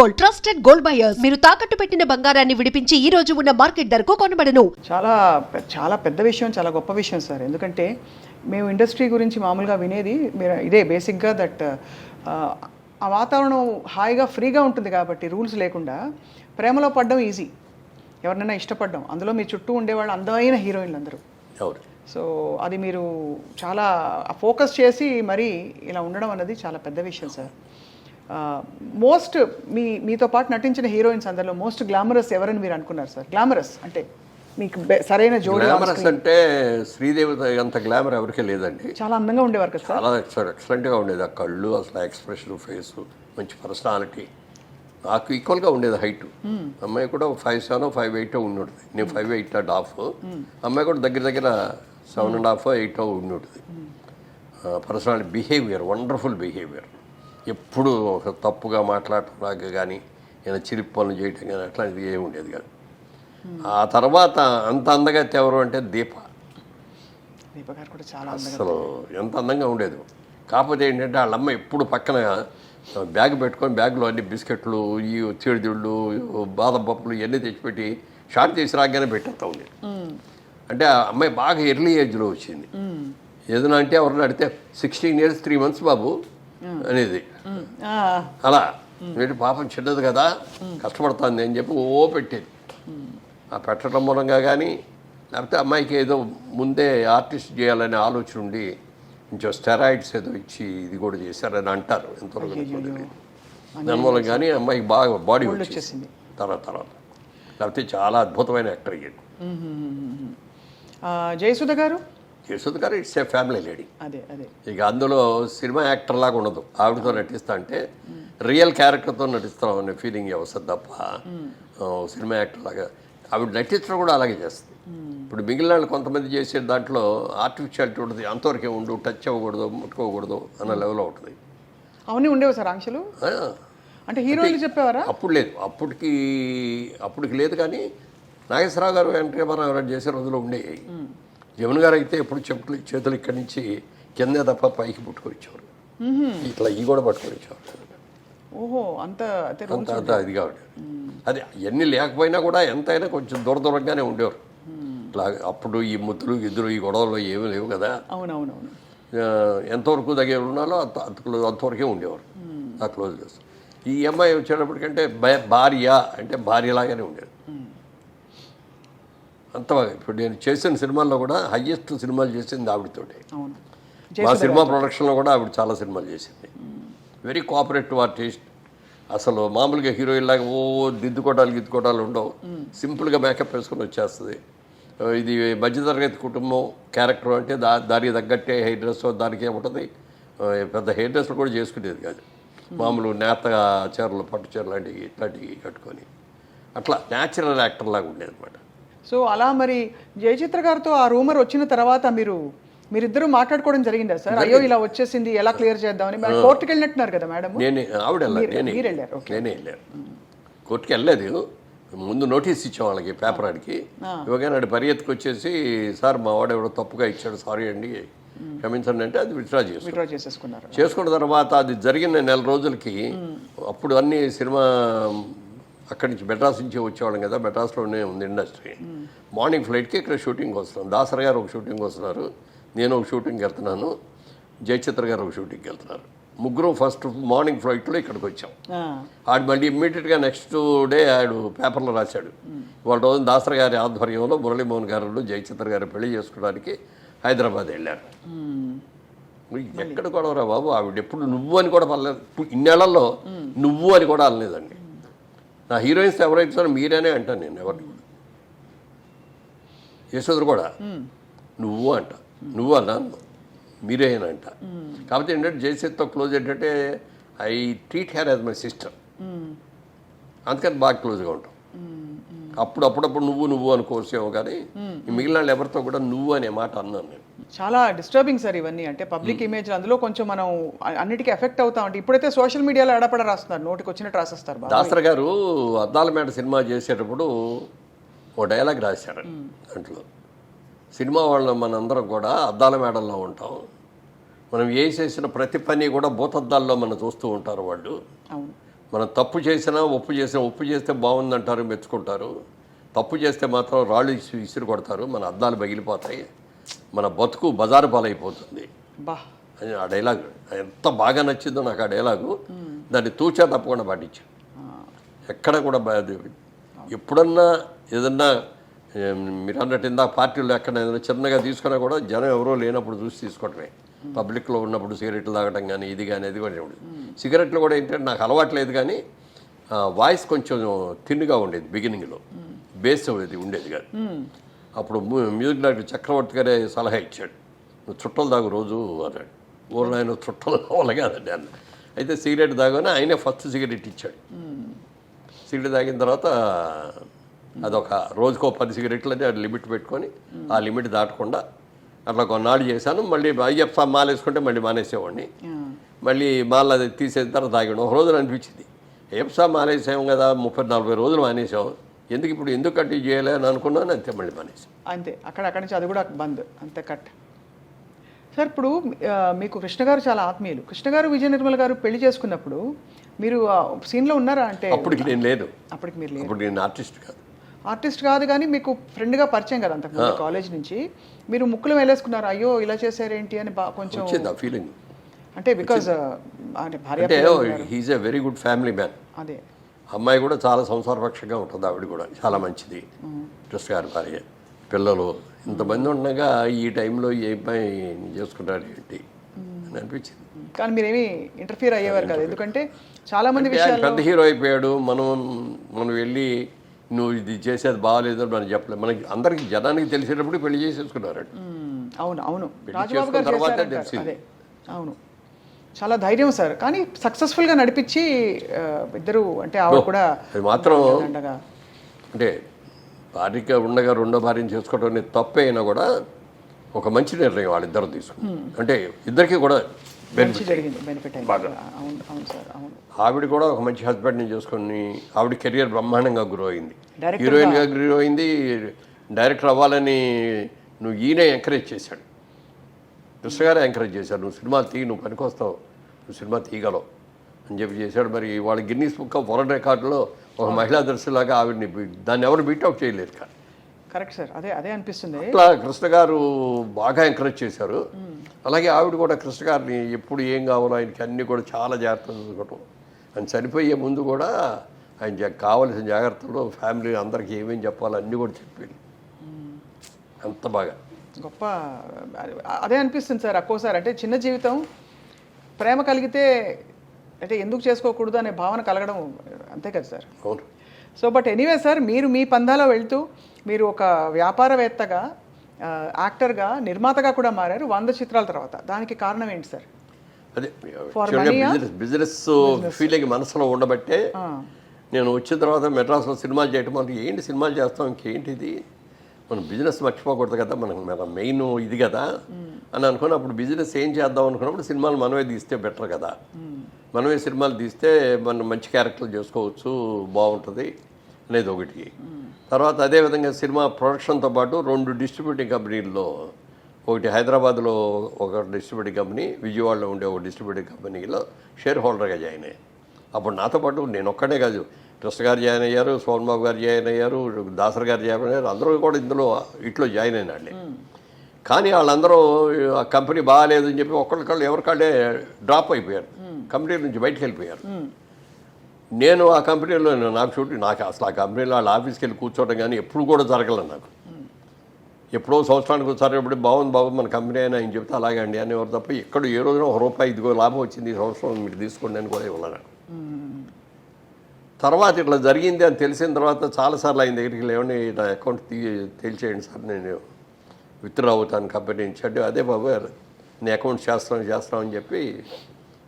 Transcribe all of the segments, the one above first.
Gold trusted gold buyers. మీరు తాకట్టు పెట్టిన బంగారాన్ని విడిపించి ఈ రోజు ఉన్న మార్కెట్ ధరకు కొనబడను. చాలా చాలా పెద్ద విషయం చాలా గొప్ప విషయం సార్. ఎందుకంటే మేము ఇండస్ట్రీ గురించి మామూలుగా వినేది మీరు ఇదే బేసిక్గా దట్ ఆ వాతావరణం హాయిగా ఫ్రీగా ఉంటుంది కాబట్టి రూల్స్ లేకుండా ప్రేమలో పడడం ఈజీ. ఎవరినైనా ఇష్టపడడం. అందులో మీ చుట్టూ ఉండేవాళ్ళు అందమైన హీరోయిన్లు అందరూ అవును సో అది మీరు చాలా ఫోకస్ చేసి మరీ ఇలా ఉండడం అన్నది చాలా పెద్ద విషయం సార్. మోస్ట్ మీ మీతో పాటు నటించిన హీరోయిన్స్ అందరిలో మోస్ట్ గ్లామరస్ ఎవరని మీరు అనుకున్నారు సార్ గ్లామరస్ అంటే మీకు సరైన జోడి గ్లామరస్ అంటే శ్రీదేవి అంత గ్లామర్ ఎవరికీ లేదండి. చాలా అందంగా ఉండేవారు కదా సార్ చాలా ఎక్సలెంట్ ఎక్సలెంట్గా ఉండేది. ఆ కళ్ళు అసలు ఎక్స్ప్రెషన్ ఫేస్ మంచి పర్సనాలిటీ నాకు ఈక్వల్గా ఉండేది హైట్ అమ్మాయి కూడా ఫైవ్ సెవెన్ ఫైవ్ ఎయిట్ ఉండి ఉంటుంది నేను ఫైవ్ ఎయిట్ అండ్ హాఫ్ అమ్మాయి కూడా దగ్గర దగ్గర సెవెన్ అండ్ హాఫ్ ఎయిట్ ఉండి ఉంటుంది పర్సనాలిటీ బిహేవియర్ వండర్ఫుల్ బిహేవియర్ ఎప్పుడు ఒక తప్పుగా మాట్లాడటం నాకు కానీ ఏదైనా చిలిపి పనులు చేయటం కానీ అట్లాంటిది ఏమి ఉండేది కాదు. ఆ తర్వాత అంత అందగత్తి ఎవరు అంటే దీప. అందంగా అసలు ఎంత అందంగా ఉండేది. కాకపోతే ఏంటంటే వాళ్ళ అమ్మ ఎప్పుడు పక్కన బ్యాగ్ పెట్టుకొని బ్యాగ్లో అన్ని బిస్కెట్లు ఈ చీడిదిళ్ళు బాదం పప్పులు ఇవన్నీ తెచ్చిపెట్టి షార్ట్ చేసి రాగానే పెట్టేస్తా ఉండేది. అంటే ఆ అమ్మాయి బాగా ఎర్లీ ఏజ్లో వచ్చింది. ఏదైనా అంటే ఎవరిని అడిగితే సిక్స్టీన్ ఇయర్స్ త్రీ మంత్స్ బాబు అనేది. అలా. వీటి పాపం చిన్నది కదా కష్టపడుతుంది అని చెప్పి ఓ పెట్టేది. ఆ పెట్టడం మూలంగా కానీ లేకపోతే అమ్మాయికి ఏదో ముందే ఆర్టిస్ట్ చేయాలనే ఆలోచన ఉండి కొంచెం స్టెరాయిడ్స్ ఏదో ఇచ్చి ఇది కూడా చేశారని అంటారు ఎంతవరకు దానివల్ల కానీ అమ్మాయికి బాగా బాడీ వచ్చేసింది. తర్వాత తర్వాత. లేకపోతే చాలా అద్భుతమైన యాక్టర్ అయ్యాడు జయసుధ గారు? యశోద్ గారు ఇట్స్ ఏ ఫ్యామిలీ లేడీ. అదే అదే. ఇక అందులో సినిమా యాక్టర్ లాగా ఉండదు. ఆవిడతో నటిస్తా అంటే రియల్ క్యారెక్టర్తో నటిస్తాం అనే ఫీలింగ్ వస్తుంది తప్ప సినిమా యాక్టర్ లాగా. ఆవిడ నటించడం కూడా అలాగే చేస్తుంది. ఇప్పుడు మిగిలిన వాళ్ళు కొంతమంది చేసే దాంట్లో ఆర్టిఫిషియాలిటీ ఉంటుంది. అంతవరకే ఉండు టచ్ అవ్వకూడదు ముట్టుకోకూడదు అన్న లెవెల్లో ఉంటుంది. అవన్నీ ఉండేవి సార్ ఆంక్షలు? అంటే హీరోయిన్లు చెప్పేవారా? అప్పుడు లేదు. అప్పటికి అప్పటికి లేదు కానీ నాగేశ్వరరావు గారు వెంకటరామారావు గారు చేసే రోజులు ఉండేవి. జమున గారు అయితే ఎప్పుడు చెప్పులు చేతులు ఇక్కడి నుంచి కిందే తప్ప పైకి పుట్టుకొని ఇచ్చేవారు ఇట్లా ఈ కూడా పట్టుకొని ఇచ్చేవారు ఓహో అంత అంత అంత ఇదిగా ఉండేది అది ఎన్ని లేకపోయినా కూడా ఎంతైనా కొంచెం దూర దూరంగానే ఉండేవారు. ఇట్లా అప్పుడు ఈ ముద్దులు గిద్దులు ఈ గొడవలు ఏమీ లేవు కదా. అవునవునవును. ఎంతవరకు దగ్గర ఉన్నాలో అంత అంత అంతవరకే ఉండేవారు. ఆ క్లోజ్ చేస్తారు. ఈ అమ్మాయి వచ్చేటప్పటికంటే భార్య అంటే భార్యలాగానే ఉండేది. అంత బాగా ఇప్పుడు నేను చేసిన సినిమాల్లో కూడా హయ్యెస్ట్ సినిమాలు చేసింది ఆవిడతోటే. మా సినిమా ప్రొడక్షన్లో కూడా ఆవిడ చాలా సినిమాలు చేసింది. వెరీ కోఆపరేటివ్ ఆర్టిస్ట్ అసలు మామూలుగా హీరోయిన్ లాగా ఓ దిద్దుకోవడాలు గిద్దుకోవడాలు ఉండవు. సింపుల్గా మేకప్ వేసుకొని వచ్చేస్తుంది. ఇది మధ్యతరగతి కుటుంబం క్యారెక్టర్ అంటే దా దానికి తగ్గట్టే హెయిర్ డ్రెస్ దానికి ఏముంటుంది? పెద్ద హెయిర్ డ్రెస్లు కూడా చేసుకునేది కాదు. మామూలు నేత చీరలు పట్టు చీరలు లాంటివి ఇట్లాంటివి కట్టుకొని. అట్లా న్యాచురల్ యాక్టర్ లాగా ఉండేది అనమాట సో అలా మరి జయచిత్ర గారితో ఆ రూమర్ వచ్చిన తర్వాత మీరు మీరిద్దరూ మాట్లాడుకోవడం జరిగిందా సార్? అయ్యో ఇలా వచ్చేసింది ఎలా క్లియర్ చేద్దామని? కోర్టుకి వెళ్ళినట్టున్నారు కదా మేడం? నేనే ఆవిడ నేనే వెళ్ళారు. నేనే వెళ్ళాను కోర్టుకి వెళ్ళలేదు ముందు నోటీస్ ఇచ్చాం వాళ్ళకి పేపర్ ఆడికి. ఇవ్వగానే ఆడి పరిగెత్తుకు వచ్చేసి సార్ మా వాడు ఎవడో తప్పుగా ఇచ్చాడు సారీ అండి. క్షమించండి అంటే అది విత్డ్రా చేసు విత్డ్రా చేసేసుకున్నారు. చేసుకున్న తర్వాత అది జరిగిన నెల రోజులకి అప్పుడు అన్ని సినిమా అక్కడి నుంచి మెడ్రాస్ నుంచి వచ్చేవాళ్ళం కదా మెడ్రాస్లోనే ఉంది ఇండస్ట్రీ. మార్నింగ్ ఫ్లైట్కి ఇక్కడ షూటింగ్ వస్తున్నాం. దాసర్ గారు ఒక షూటింగ్ వస్తున్నారు నేను ఒక షూటింగ్కి వెళ్తున్నాను జయచిత్ర గారు ఒక షూటింగ్కి వెళ్తున్నారు. ముగ్గురు ఫస్ట్ మార్నింగ్ ఫ్లైట్లో ఇక్కడికి వచ్చాం. ఆడు మళ్ళీ ఇమ్మీడియట్గా నెక్స్ట్ డే ఆడు పేపర్లో రాశాడు. వాళ్ళ రోజు దాసర్ గారి ఆధ్వర్యంలో మురళీమోహన్ గారు జయచిత్ర గారు పెళ్ళి చేసుకోవడానికి హైదరాబాద్ వెళ్ళారు. ఎక్కడ గొడవరా బాబు? ఆవిడ ఎప్పుడు నువ్వు అని కూడా పర్లేదు. ఇన్నేళ్ళలో నువ్వు అని కూడా అనలేదండి. నా హీరోయిన్స్ ఎవరైతే సరే మీరేనే అంటాను నేను ఎవరిని కూడా. యశోదరు కూడా. నువ్వు అంట. నువ్వు అన్నా మీరే అని అంట. కాకపోతే ఏంటంటే జయసేత్తో క్లోజ్ ఏంటంటే I treat her as my sister అందుకని బాగా క్లోజ్గా ఉంటాం. అప్పుడు అప్పుడప్పుడు నువ్వు నువ్వు అని కోర్సేమో కానీ ఈ మిగిలిన వాళ్ళు ఎవరితో కూడా నువ్వు అనే మాట అన్నాను నేను. చాలా డిస్టర్బింగ్ సార్ ఇవన్నీ. అంటే పబ్లిక్ ఇమేజ్ అందులో కొంచెం మనం అన్నిటికీ ఎఫెక్ట్ అవుతా ఉంటే ఇప్పుడైతే సోషల్ మీడియాలో ఎడపడ రాస్తున్నారు. నోటికి వచ్చినట్టు రాసేస్తారు దాసర్ గారు అద్దాల మేడ సినిమా చేసేటప్పుడు ఓ డైలాగ్ రాశారు దాంట్లో. సినిమా వాళ్ళు మనందరం కూడా అద్దాల మేడల్లో ఉంటాం. మనం ఏ చేసిన ప్రతి పని కూడా భూతద్దాల్లో మనం చూస్తూ ఉంటారు వాళ్ళు. అవును. మనం తప్పు చేసినా ఒప్పు చేసినా ఒప్పు చేస్తే బాగుందంటారు మెచ్చుకుంటారు. తప్పు చేస్తే మాత్రం రాళ్ళు ఇసి విసిరి కొడతారు మన అద్దాలు పగిలిపోతాయి. మన బతుకు బజారు పాలైపోతుంది. అని ఆ డైలాగ్ ఎంత బాగా నచ్చిందో నాకు ఆ డైలాగు. దాన్ని తూచా తప్పకుండా పాటించాను ఎక్కడ కూడా ఎప్పుడన్నా ఏదన్నా మీరు అన్నట్టు ఇందా పార్టీలో ఎక్కడ ఏదైనా చిన్నగా తీసుకున్నా కూడా జనం ఎవరో లేనప్పుడు చూసి తీసుకోవటమే. పబ్లిక్లో ఉన్నప్పుడు సిగరెట్లు తాగటం కానీ ఇది కానీ అది కూడా సిగరెట్లు కూడా ఏంటంటే నాకు అలవాట్లేదు కానీ వాయిస్ కొంచెం తిన్నుగా ఉండేది బిగినింగ్లో. బేస్ ఇది ఉండేది కాదు. అప్పుడు మ్యూ- మ్యూజిక్ డైరెక్టర్ చక్రవర్తి గారే సలహా ఇచ్చాడు. నువ్వు చుట్టలు తాగు రోజు అన్నాడు. ఊళ్ళో ఆయన చుట్టలు కావాలి కాదండి అన్న అయితే సిగరెట్ తాగానే ఆయనే ఫస్ట్ సిగరెట్ ఇచ్చాడు. సిగరెట్ తాగిన తర్వాత అదొక రోజుకో పది సిగరెట్లు అని లిమిట్ పెట్టుకొని ఆ లిమిట్ దాటకుండా అట్లా కొన్నాళ్ళు చేశాను. మళ్ళీ అయ్యప్ప మాల వేసుకుంటే మళ్ళీ మానేసేవాడిని. మళ్ళీ మాల అది తీసేసిన తర్వాత తాగాడు ఒక రోజున అనిపించింది. అయ్యప్ప మానేసాం కదా ముప్పై నలభై రోజులు మానేసాం ఎందుకు ఇప్పుడు ఎందుకు కంటిన్యూ చేయాలి అని అనుకున్నాను అంతే మళ్ళీ మానేసాం అంతే. అక్కడ అక్కడి నుంచి అది కూడా బంద్ అంతే కట్. సార్ ఇప్పుడు మీకు కృష్ణ గారు చాలా ఆత్మీయులు. కృష్ణ గారు విజయ నిర్మల్ గారు పెళ్ళి చేసుకున్నప్పుడు మీరు సీన్లో ఉన్నారా? అంటే అప్పటికి నేను లేను అప్పటికి మీరు లేరు అప్పుడు నేను ఆర్టిస్ట్ కాదు. ఆర్టిస్ట్ కాదు కానీ మీకు ఫ్రెండ్గా పరిచయం కదా అంతకుముందు కాలేజ్ నుంచి. మీరు ముక్కులు వేలేసుకున్నారు అయ్యో ఇలా చేశారేంటి అని కొంచెం ఫీలింగ్ అంటే బికాజ్ అంటే భార్య. He's a very good family man అదే. అమ్మాయి కూడా చాలా సంసారపక్షంగా ఉంటుంది ఆవిడ కూడా చాలా మంచిది. ట్రస్ట్ గారి భార్య పిల్లలు. ఇంతమంది ఉండగా ఈ టైంలో ఏ అబ్బాయి చేసుకుంటారు ఏంటి? అని అనిపించింది. కానీ మీరేమి ఇంటర్ఫియర్ అయ్యేవారు కదా. ఎందుకంటే చాలా మంది పెద్ద హీరో అయిపోయాడు. మనం మనం వెళ్ళి నువ్వు ఇది చేసేది బాగాలేదు అని మనం చెప్పలేదు మనకి అందరికి జనానికి తెలిసేటప్పుడు పెళ్ళి చేసేసుకున్నారు మ్మ్. అవును అవును. రాజబాబు గారు తర్వాతే. తెలిసింది. అవును. చాలా ధైర్యం సార్. కానీ సక్సెస్ఫుల్గా నడిపించి ఇద్దరు అంటే ఆవిడ కూడా అది మాత్రం అంటే భార్యగా ఉండగా రెండో భార్యను చేసుకోవడం అనేది తప్పే అయినా కూడా ఒక మంచి నిర్ణయం వాళ్ళిద్దరు తీసుకున్నారు అంటే ఇద్దరికి కూడా మంచి జరిగింది బెనిఫిట్ అయింది. అవును అవును సార్ అవును. ఆవిడ కూడా ఒక మంచి హస్బెండ్ని చేసుకొని ఆవిడ కెరియర్ బ్రహ్మాండంగా గ్రో అయింది. హీరోయిన్గా గ్రో అయింది డైరెక్టర్ అవ్వాలని నువ్వు ఈయనే ఎంకరేజ్ చేశాడు. కృష్ణ గారే ఎంకరేజ్ చేశాడు నువ్వు సినిమా తీ నువ్వు పనికొస్తావు నువ్వు సినిమా తీయగలవు అని చెప్పి చేశాడు. మరి వాళ్ళ గిన్నీస్ బుక్ ఆఫ్ వరల్డ్ రికార్డులో ఒక మహిళా దర్శిలాగా ఆవిడని దాన్ని ఎవరు బీట్అవుట్ చేయలేరు కానీ. కరెక్ట్ సార్ అదే అదే అనిపిస్తుంది. అట్లా కృష్ణ గారు బాగా ఎంకరేజ్ చేశారు. అలాగే ఆవిడ కూడా కృష్ణ గారిని ఎప్పుడు ఏం కావాలో ఆయనకి అన్నీ కూడా చాలా జాగ్రత్తలు చూసుకోవటం. ఆయన చనిపోయే ముందు కూడా ఆయన కావలసిన జాగ్రత్తలు ఫ్యామిలీ అందరికీ ఏమేమి చెప్పాలో అన్నీ కూడా చెప్పారు అంత బాగా. గొప్ప అదే అనిపిస్తుంది సార్ ఒక్కోసారి. అంటే చిన్న జీవితం ప్రేమ కలిగితే అంటే ఎందుకు చేసుకోకూడదు అనే భావన కలగడం అంతే కదా సార్? అవును. సో బట్ ఎనీవే సార్ మీరు మీ పందాలో వెళ్తూ మీరు ఒక వ్యాపారవేత్తగా యాక్టర్గా నిర్మాతగా కూడా మారారు వంద చిత్రాల తర్వాత. దానికి కారణం ఏంటి సార్? అదే? బిజినెస్ ఫీలింగ్ మనసులో ఉండబట్టే నేను వచ్చిన తర్వాత మెడ్రాస్లో సినిమాలు చేయటం అంటే ఏంటి సినిమాలు చేస్తాం ఇంకేంటి ఇది మనం బిజినెస్ మర్చిపోకూడదు కదా మనకు మన మెయిన్ ఇది కదా అని అనుకుని అప్పుడు బిజినెస్ ఏం చేద్దాం అనుకున్నప్పుడు సినిమాలు మనమే తీస్తే బెటర్ కదా. మనమే సినిమాలు తీస్తే మనం మంచి క్యారెక్టర్లు చేసుకోవచ్చు బాగుంటుంది. అనేది ఒకటి తర్వాత అదేవిధంగా సినిమా ప్రొడక్షన్తో పాటు రెండు డిస్ట్రిబ్యూటింగ్ కంపెనీల్లో ఒకటి హైదరాబాద్లో ఒక డిస్ట్రిబ్యూటింగ్ కంపెనీ విజయవాడలో ఉండే ఒక డిస్ట్రిబ్యూటింగ్ కంపెనీలో షేర్ హోల్డర్గా జాయిన్ అయ్యాను. అప్పుడు నాతో పాటు నేను ఒక్కడే కాదు కృష్ణ గారు జాయిన్ అయ్యారు సోన్ బాబు గారు జాయిన్ అయ్యారు దాసర్ గారు జాయిన్ అయ్యారు అందరూ కూడా ఇందులో ఇట్లో జాయిన్ అయిన వాళ్ళే. కానీ వాళ్ళందరూ ఆ కంపెనీ బాగాలేదని చెప్పి ఒక్కరికళ్ళు ఎవరికాళ్ళే డ్రాప్ అయిపోయారు. కంపెనీ నుంచి బయటకు వెళ్ళిపోయారు. నేను ఆ కంపెనీలో నాకు చూడు నాకు అసలు ఆ కంపెనీలో వాళ్ళ ఆఫీస్కి వెళ్ళి కూర్చోవడం కానీ ఎప్పుడు కూడా జరగలేదు నాకు. ఎప్పుడో సంవత్సరానికి ఒకసారి ఎప్పుడు బాగుంది బాబు మన కంపెనీ అయినా ఆయన చెప్తే అలాగే అండి అని ఎవరు తప్ప ఎక్కడ ఏ రోజున ఒక రూపాయి ఇదిగో లాభం వచ్చింది ఈ సంవత్సరం మీరు తీసుకోండి అని కూడా ఇవ్వలేను తర్వాత ఇట్లా జరిగింది అని తెలిసిన తర్వాత చాలాసార్లు ఆయన దగ్గరికి లేవండి నా అకౌంట్ తీ తేల్చేయండి సార్ నేను విత్డ్రా అవుతాను కంపెనీ నుంచి అంటే అదే బాబు నేను అకౌంట్ చేస్తాను చేస్తామని చెప్పి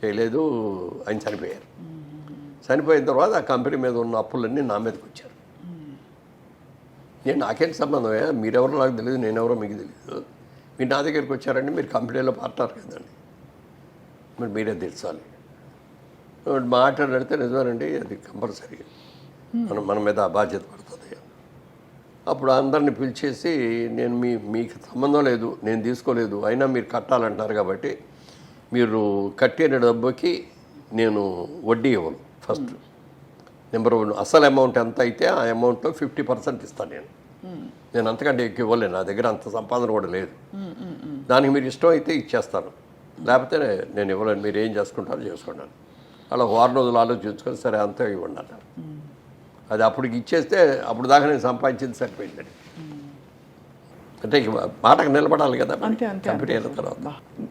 చేయలేదు ఆయన చనిపోయారు. చనిపోయిన తర్వాత ఆ కంపెనీ మీద ఉన్న అప్పులన్నీ నా మీదకి వచ్చారు. నేను నాకేంటి సంబంధమే మీరెవరో నాకు తెలియదు నేనెవరో మీకు తెలియదు మీరు నా దగ్గరికి వచ్చారండి మీరు కంపెనీలో పార్ట్నర్ కదండి. మరి మీరే తెలుసాలి. మాట్లాడితే నిజమేనండి అది కంపల్సరీ. మనం మన మీద బాధ్యత పడుతుంది. అప్పుడు అందరిని పిలిచేసి నేను మీ మీకు సంబంధం లేదు నేను తీసుకోలేదు అయినా మీరు కట్టాలంటారు కాబట్టి మీరు కట్టిన డబ్బుకి నేను వడ్డీ ఇవ్వను. ఫస్ట్. నెంబర్ వన్ అసలు అమౌంట్ ఎంత అయితే ఆ అమౌంట్లో ఫిఫ్టీ పర్సెంట్ ఇస్తాను నేను. నేను అంతకంటే ఎక్కువ ఇవ్వలేను నా దగ్గర అంత సంపాదన కూడా లేదు. దానికి మీరు ఇష్టం అయితే ఇచ్చేస్తాను లేకపోతే నేను ఇవ్వలేను మీరు ఏం చేసుకుంటారో చేసుకున్నాను అలా వారం రోజులు ఆలోచించుకొని సరే అంతా ఇవ్వండి అన్నారు. అది అప్పటికి ఇచ్చేస్తే అప్పుడు దాకా నేను సంపాదించింది సరిపోయిందండి. అంటే మాటకు నిలబడాలి కదా కంపెనీ అయిన తర్వాత.